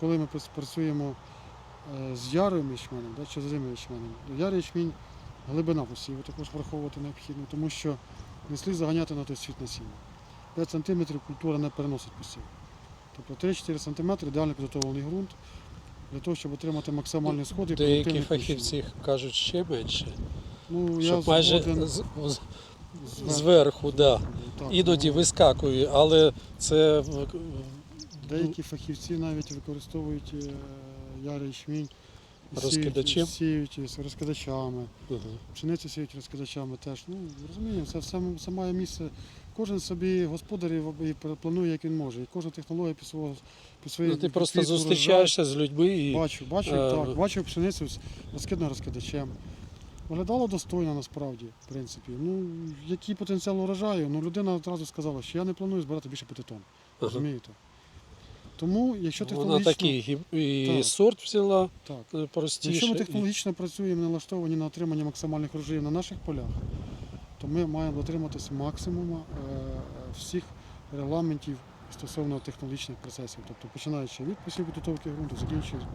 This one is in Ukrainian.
коли ми працюємо е, з ярим ячменем, да, чи з озимим ячменем, ярий ячмінь глибина посіву також враховувати необхідно, тому що не слід заганяти на той світ насіння. 5 см культура не переносить посів. Тобто 3-4 см ідеально підготовлений ґрунт для того, щоб отримати максимальні сходи. і Деякі фахівці кажуть ще менше. Ну, я Щоб майже згоден з- зверху. зверху, да. Так, іноді ну, вискакує, але це Деякі фахівці навіть використовують е, ярий ячмінь. і сіють- із розкидачами. Мгм. Пшеницю сіють розкидачами теж. Ну, розуміємо, це все, все має місце. Кожен собі господар і планує, як він може. І кожна технологія під свого під свої Ну, ти просто зустрічаєшся з людьми і Бачу, бачу, Е, так, бачу пшеницю з розкидною розкидачем. Виглядало достойно насправді, в принципі. Ну, який потенціал урожаю? Ну, людина одразу сказала, що я не планую збирати більше п'яти тонн. Розумієте? Тому, якщо вона технологічно, такий і Так. сорт взяла так. простіше. Якщо ми і- технологічно працюємо, налаштовані на отримання максимальних врожаїв на наших полях, то ми маємо дотриматися максимуму е, всіх регламентів стосовно технологічних процесів. Тобто починаючи від посів підготовки ґрунту, закінчуючи